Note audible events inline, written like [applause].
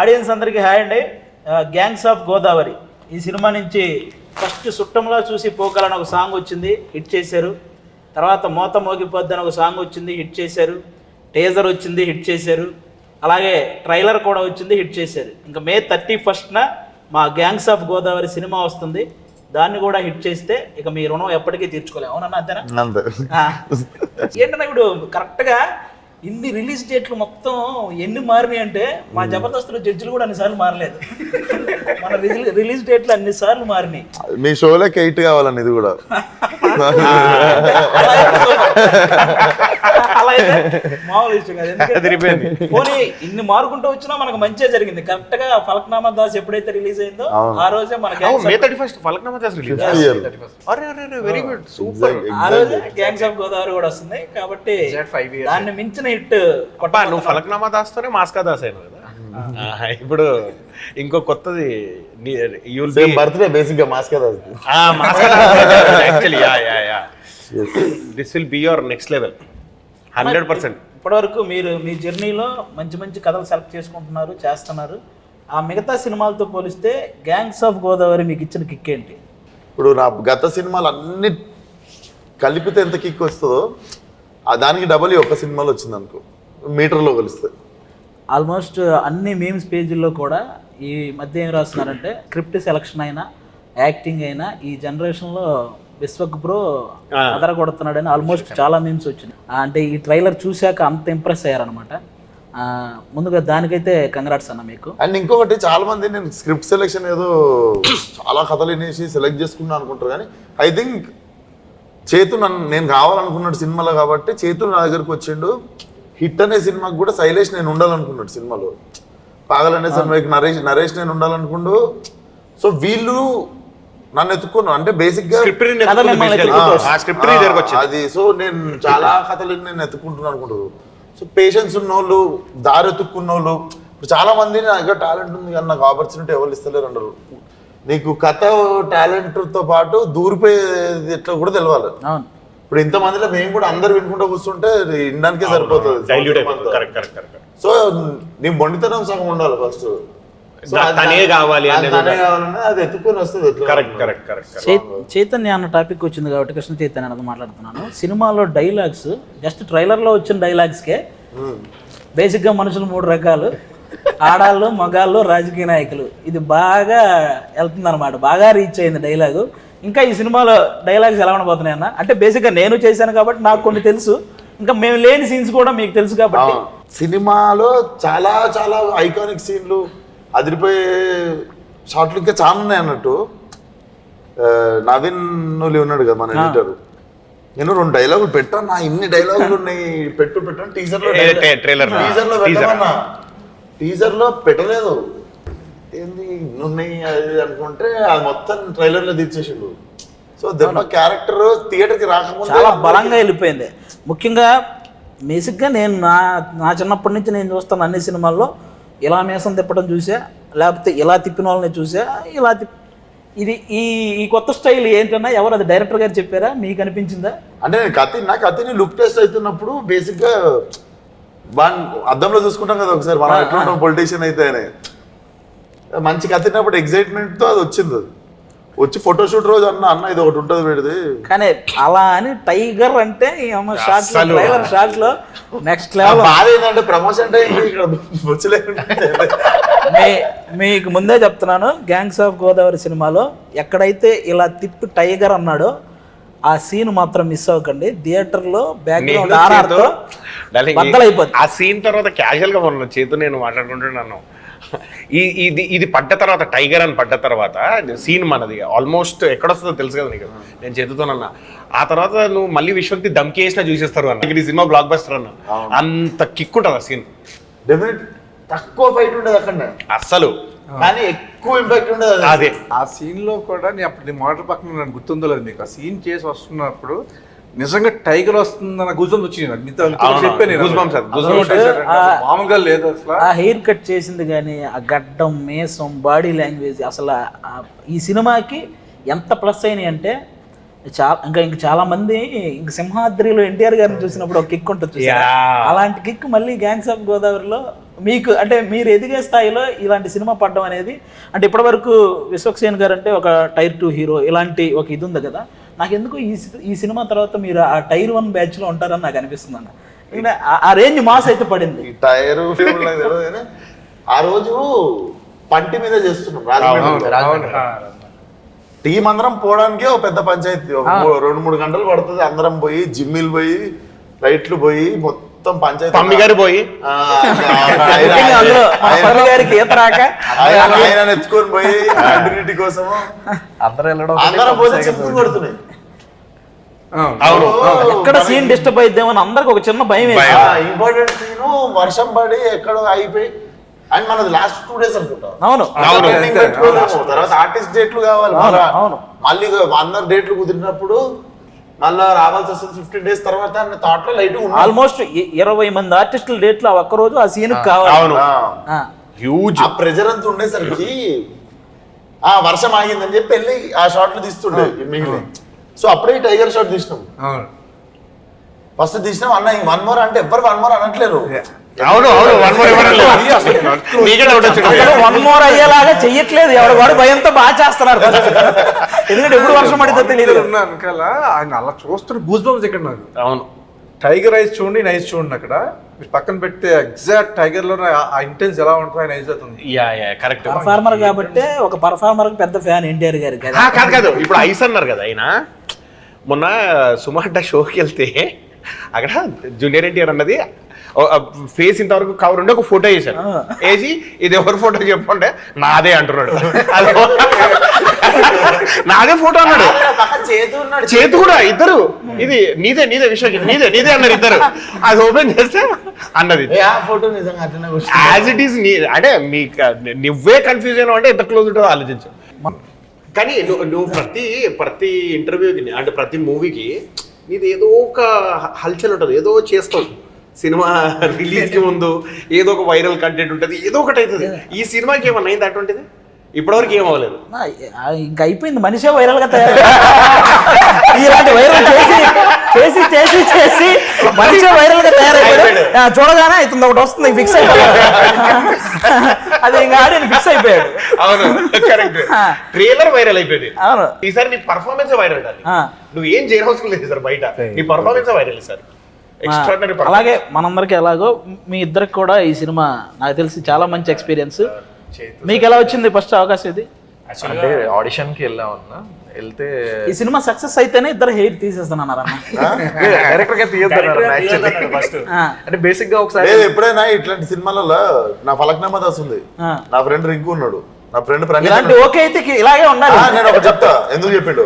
Audience అందరికీ hi అండి. Gangs of Godavari ఈ సినిమా నుంచి ఫస్ట్ సుట్టంలో చూసి పోకలని ఒక సాంగ్ వచ్చింది హిట్ చేశారు. తర్వాత మోత మోగిపోద్ది అని ఒక సాంగ్ వచ్చింది హిట్ చేశారు. టేజర్ వచ్చింది హిట్ చేశారు. అలాగే ట్రైలర్ కూడా వచ్చింది హిట్ చేశారు. ఇంకా మే థర్టీ ఫస్ట్న మా గ్యాంగ్స్ ఆఫ్ గోదావరి సినిమా వస్తుంది. దాన్ని కూడా హిట్ చేస్తే ఇక మీ రుణం ఎప్పటికీ తీర్చుకోలేము. అవునన్నా అంతేనా. ఏంటన్నా ఇప్పుడు కరెక్ట్గా ఇన్ని రిలీజ్ డేట్లు మొత్తం ఎన్ని మారినాయి అంటే మా జబర్దస్తులు జడ్జిలు కూడా అన్నిసార్లు మారలేదు. మన రిలీజ్ డేట్లు అన్నిసార్లు మారినాయి. మీ షోలోకి ఎయిట్ కావాలండి ఇది కూడా. [laughs] అలా అయితే మామూలు విషయం కాదు. ఎందుకంటే పోనీ ఇన్ని మారుకుంటూ వచ్చినా మనకు మంచిగా జరిగింది. కరెక్ట్గా ఫలక్నామా దాస్ ఎప్పుడైతే రిలీజ్ అయిందో ఆ రోజే మన gangs May thirty first Falaknuma Das release. అరే అరే వెరీ గుడ్ సూపర్ ఆ రోజే గ్యాంగ్స్ ఆఫ్ గోదావరి కూడా వస్తుంది. కాబట్టి దాన్ని మించిన హిట్ నువ్వు ఫలక్నామా దాస్తోనే మాస్కా దాస్ ఆహా, ఇప్పుడు ఇంకో కొత్తది you'll be birthday basically mask కదా మాస్కా actually ya ya ya this will be your next level hundred percent ఇప్పటివరకు మీరు మీ జర్నీలో మంచి మంచి కథలు సెలెక్ట్ చేసుకుంటున్నారు చేస్తున్నారు. ఆ మిగతా సినిమాలతో పోలిస్తే గ్యాంగ్స్ ఆఫ్ గోదావరి మీకు ఇచ్చిన కిక్ ఏంటి? ఇప్పుడు నా గత సినిమాలు అన్ని కలిపితే ఎంత కిక్ వస్తుందో ఆ దానికి డబల్ ఒక సినిమాలో వచ్చింది అనుకో మీటర్లో కలిస్తే. ఆల్మోస్ట్ అన్ని మీమ్స్ పేజీల్లో కూడా ఈ మధ్య ఏం రాస్తున్నారంటే స్క్రిప్ట్ సెలక్షన్ అయినా యాక్టింగ్ అయినా ఈ జనరేషన్లో విశ్వక్ బ్రో. అదర కొడుతున్నాడని ఆల్మోస్ట్ చాలా మీమ్స్ వచ్చినాయి. అంటే ఈ ట్రైలర్ చూశాక అంత ఇంప్రెస్ అయ్యారనమాట ముందుగా దానికైతే కంగ్రాట్స్ అన్న మీకు. అండ్ ఇంకొకటి చాలా మంది నేను స్క్రిప్ట్ సెలెక్షన్ ఏదో చాలా కథలు వినేసి సెలెక్ట్ చేసుకున్నాను అనుకుంటారు కానీ ఐ థింక్ చేతు నన్ను నేను కావాలనుకున్నాడు సినిమాలో కాబట్టి చేతు నా దగ్గరకు వచ్చిండు. హిట్ అనే సినిమాకి కూడా శైలేష్ నేను ఉండాలనుకున్నాడు సినిమాలో. పాగలనే సినిమాకి నరేష్ నరేష్ నేను ఉండాలనుకుండు సో వీళ్ళు నన్ను ఎత్తుకున్నాను అంటే బేసిక్గా అది. సో నేను చాలా కథలు నేను ఎత్తుకుంటున్నాను అనుకుంటారు సో పేషెన్స్ ఉన్నోళ్ళు దారి ఎత్తుక్కున్నోళ్ళు ఇప్పుడు చాలా మంది నా దగ్గర టాలెంట్ ఉంది కానీ నాకు ఆపర్చునిటీ ఎవరు ఇస్తలేరు అంటారు. నీకు కథ టాలెంట్తో పాటు దూరిపోయేది ఎట్లా కూడా తెలవాలి. అవును. ఇప్పుడు ఇంతమందిలో మేము కూడా అందరు వినుకుంటూ కూర్చుంటే వినడానికే సరిపోతుంది. డైల్యూట్ సంవత్సరం అయిపోతుంది అంతా. కరెక్ట్ కరెక్ట్ కరెక్ట్ సో నీ మొండితనం సగం ఉండాలి ఫస్ట్ తనే కావాలి అది ఎత్తుకొని వస్తుంది కరెక్ట్ కరెక్ట్ చైతన్య అన్న టాపిక్ వచ్చింది కాబట్టి కృష్ణ చైతన్య అన్నది మాట్లాడుతున్నాను. సినిమాలో డైలాగ్స్ జస్ట్ ట్రైలర్లో వచ్చిన డైలాగ్స్కే బేసిక్గా మనుషులు మూడు రకాలు. ఆడాళ్ళు మగాళ్ళు రాజకీయ నాయకులు. ఇది బాగా వెళ్తుంది అనమాట బాగా రీచ్ అయింది డైలాగు ఇంకా ఈ సినిమాలో డైలాగ్స్ ఎలా ఉండబోతున్నాయి అన్న? అంటే బేసిక్గా నేను చేశాను కాబట్టి నాకు కొన్ని తెలుసు. ఇంకా మేము లేని సీన్స్ కూడా మీకు తెలుసు కాబట్టి. సినిమాలో చాలా చాలా ఐకానిక్ సీన్లు అదిరిపోయే షార్ట్లు ఇంకా చాలా ఉన్నాయి అన్నట్టు. నవీన్ నులి ఉన్నాడు కదా మన ఎడిటర్ నేను రెండు డైలాగులు పెట్టాను నా ఇన్ని డైలాగులు ఉన్నాయి. పెట్టు పెట్టాను టీజర్లో. టీజర్లో. పెట్టమన్నా. టీజర్లో పెట్టలేదు. ఏంది ఉన్నాయి అది అనుకుంటే అది మొత్తం ట్రైలర్లో తీర్చేసిండు సో దెబ్బ క్యారెక్టర్ థియేటర్కి రాకముందే చాలా బలంగా వెళ్ళిపోయింది. ముఖ్యంగా బేసిక్గా నేను నా నా చిన్నప్పటి నుంచి నేను చూస్తాను అన్ని సినిమాల్లో ఇలా మీసం తిప్పడం చూసా లేకపోతే ఇలా తిప్పిన వాళ్ళని చూసా ఇలా తిప్ ఇది ఈ ఈ కొత్త స్టైల్ ఏంటన్నా ఎవరు అది డైరెక్టర్ గారు చెప్పారా? మీకు అనిపించిందా? అంటే నేను కత్తి నా కత్తిని లుక్ టెస్ట్ అవుతున్నప్పుడు బేసిక్గా బాగా అద్దంలో చూసుకుంటాం కదా ఒకసారి మనం ఎట్లుంటాం పొలిటీషియన్ అయితే మంచి కత్తినప్పుడు ఎగ్జైట్మెంట్తో అది వచ్చింది. అది వచ్చి ఫోటోషూట్ రోజు అన్న అన్న ఇది ఒకటి ఉంటుంది వీడిది. కానీ అలా అని టైగర్ అంటే షార్ట్లో నెక్స్ట్ లెవెల్ బాధ ఏంటంటే ప్రమోషన్ టైం ఇక్కడ వచ్చలేకుండా మీ మీకు ముందే చెప్తున్నాను గ్యాంగ్స్ ఆఫ్ గోదావరి సినిమాలో ఎక్కడైతే ఇలా తిప్పి టైగర్ అన్నాడో ఆ సీన్ మాత్రం మిస్ అవ్వకండి. బ్యాక్గ్రౌండ్ darling, ఈ- బద్దలైపోతుంది. ఆ సీన్ తర్వాత క్యాజువల్గా చేతు నేను మాట్లాడుకుంటున్నాను. ఇది ఇది పడ్డ తర్వాత టైగర్ అని పడ్డ తర్వాత సీన్ మనది. ఆల్మోస్ట్ ఎక్కడొస్తుందో తెలుసు కదా నీకు. నేను చేతుతోనన్నా ఆ తర్వాత నువ్వు మళ్ళీ విశ్వక్తి దమ్కి వేసినా చూసేస్తారు అన్న. ఇక్కడ ఈ సినిమా బ్లాక్ బస్టర్ అన్న అంత కిక్ ఉంటుంది ఆ సీన్ డెఫినెట్ తక్కువ ఫైట్ ఉండేది అక్కడ అస్సలు. కానీ ఎక్కువ ఇంపాక్ట్ ఉండేది అది. ఆ సీన్లో కూడా నేను అప్పుడు నీ మోటార్ పక్కన నాకు గుర్తుందో లేదు మీకు ఆ సీన్ చేసి వస్తున్నప్పుడు నిజంగా టైగర్ వస్తుందన్న గుజం వచ్చింది మామూలుగా లేదు అసలు. ఆ హెయిర్ కట్ చేసింది కానీ ఆ గడ్డం మేసం బాడీ లాంగ్వేజ్ అసలు ఈ సినిమాకి ఎంత ప్లస్ అయినాయి అంటే చాలా ఇంకా ఇంక చాలా మంది ఇంక సింహాద్రిలో ఎన్టీఆర్ గారిని చూసినప్పుడు ఒక కిక్ ఉంటుంది. అలాంటి కిక్ మళ్ళీ గ్యాంగ్స్ ఆఫ్ గోదావరిలో మీకు అంటే మీరు ఎదిగే స్థాయిలో ఇలాంటి సినిమా పడడం అనేది అంటే ఇప్పటివరకు విశ్వక్సేన్ గారు అంటే ఒక టైర్ టూ హీరో ఇలాంటి ఒక ఇది ఉంది కదా. నాకు ఎందుకు ఈ ఈ సినిమా తర్వాత మీరు ఆ టైర్ వన్ బ్యాచ్లో ఉంటారని నాకు అనిపిస్తుంది అన్న ఆ- రేంజ్ మాస్ అయితే పడింది. ఈ టైర్ ఆ రోజు పంటి మీద చేస్తున్నాం రాజమండ్రి టీం అందరం పోవడానికే ఒక పెద్ద పంచాయతీ. రెండు మూడు గంటలు పడుతుంది. అందరం పోయి జిమ్మిల్ పోయి రైట్లు పోయి మొత్తం పంచాయతీ పమ్మి గారు పోయి. [laughs] గారికి ఈత రాక. ఆయన ఎత్తుకొని పోయి [laughs] కంటిన్యూటీ కోసము. [laughs] అందరూ వెళ్ళడం అందరం పోతే చెప్పులు కొడుతున్నాయి. అవును. ఎక్కడ సీన్ డిస్టర్బ్ అయిద్దామని అందరికి ఒక చిన్న భయం ఇంపార్టెంట్ సీన్ వర్షం పడి ఎక్కడో అయిపోయి అండ్ మనది లాస్ట్ టూ డేస్ అనుకుంటా. అవును. తర్వాత ఆర్టిస్ట్ డేట్లు కావాలి. అవును, మళ్ళా. అందరు డేట్లు కుదిరినప్పుడు మళ్ళా రావాల్సి వస్తుంది ఫిఫ్టీన్ డేస్ తర్వాత అన్న థాట్లో లైట్ ఆల్మోస్ట్ ఇరవై మంది ఆర్టిస్టుల డేట్లు ఆ ఒక్క రోజు ఆ సీన్ కావాలి. అవును. హ్యూజ్ ఆ. ప్రెజర్ అంతా ఉండేసరికి ఆ వర్షం ఆగిందని చెప్పి వెళ్ళి ఆ షాట్లు తీస్తుండే మిగిలి సో అప్పుడే టైగర్ షాట్ తీసినాం. అవును. ఫస్ట్ తీసినాం అన్న వన్ మోర్ అంటే ఎవ్వరు వన్ మోర్ అనట్లేరు. అవును అవును వన్ మోర్ ఇవ్వడం నీకే డౌట్ వచ్చింది అసలు వన్ మోర్ అయ్యేలాగా చెయ్యట్లేదు. ఎవడు వాడు భయంతో బాగా చేస్తున్నారు. ఎందుకంటే ఎప్పుడు వర్షం పడితే తెలియదు వెనకాల ఆయన అలా చూస్తున్న గూస్ బంప్స్ ఇక్కడ నాకు. అవును. టైగర్ ఐస్ చూడండి ఐస్ చూడండి అక్కడ. మీరు పక్కన పెడితే ఎగ్జాక్ట్ టైగర్లో ఆ ఇంటెన్స్ ఎలా ఉంటుందో ఆయన ఐస్ అవుతుంది యా యా కరెక్ట్. పర్ఫార్మర్ కాబట్టి ఒక పర్ఫార్మర్ పెద్ద ఫ్యాన్ ఎన్టీఆర్ గారి కదా. కాదు కాదు. ఇప్పుడు ఐస్ అన్నారు కదా ఆయన మొన్న సుమార్ట షోకి వెళ్తే అక్కడ జూనియర్ ఎన్టీఆర్ అన్నది ఫేస్ ఇంతవరకు కవర్ ఉండి ఒక ఫోటో వేశారు వేసి ఇది ఎవరి ఫోటో చెప్పండి నాదే అంటున్నాడు. నాదే ఫోటో అన్నాడు. చేతి ఉన్నాడు. చేతి కూడా ఇద్దరు. ఇది నీదే నీదే విశ్వకి నీదే నీదే అన్నారు ఇద్దరు. అది ఓపెన్ చేస్తే అన్నది. యాజ్ ఇట్ ఈస్ నీ అంటే మీ నువ్వే కన్ఫ్యూజ్ అయినావు అంటే ఎంత క్లోజ్ ఉంటుందో ఆలోచించు. కానీ నువ్వు నువ్వు ప్రతి ప్రతి ఇంటర్వ్యూకి అంటే ప్రతి మూవీకి నీది ఏదో ఒక హల్చల్ ఉంటుంది. ఏదో చేస్తావు. సినిమా రిలీజ్కి [laughs] ముందు ఏదో ఒక వైరల్ కంటెంట్ ఉంటుంది. ఏదో ఒకటి అవుతుంది ఈ సినిమాకి ఏమన్నా అయింది అటువంటిది? ఇప్పటివరకు ఏం అవ్వలేదు. ఇంకా అయిపోయింది. మనిషే వైరల్గా తయారు ఇలాంటి వైరల్ చేసి చేసి చేసి చేసి మనిషే వైరల్గా తయారైపోయాడు చూడగానే ఇతను ఒకటి వస్తుంది ఫిక్స్ అయిపోయాడు. అది ఇంకా ఆడి ఫిక్స్ అయిపోయాడు. అవును కరెక్ట్ ట్రైలర్ వైరల్ అయిపోయింది. అవును. ఈసారి నీ పర్ఫార్మెన్స్ వైరల్. నువ్వు ఏం చేయనవసరం లేదు సార్ బయట. నీ పర్ఫార్మెన్స్ వైరల్ సార్. అలాగే మనందరికి ఎలాగో మీ ఇద్దరికి కూడా ఈ సినిమా నాకు తెలిసి చాలా మంచి ఎక్స్పీరియన్స్ మీకు ఎలా వచ్చింది ఫస్ట్ అవకాశం ఇది? అంటే ఆడిషన్కి వెళ్ళామన్నా వెళ్తే ఈ సినిమా సక్సెస్ అయితేనే ఇద్దరు హెయిర్ తీసేస్తానన్నారు డైరెక్టర్గా ఆ, అంటే బేసిక్గా ఒకసారి ఎప్పుడైనా ఇట్లాంటి సినిమాలలో నా ఫలక్నామా దాస్ ఉంది. నా ఫ్రెండ్ రింకు ఉన్నాడు. నా ఫ్రెండ్ ప్రణీత్ ఓకే అయితే ఇలాగే ఉండాలి. నేను ఒక చెప్తా. ఎందుకు చెప్పిండు?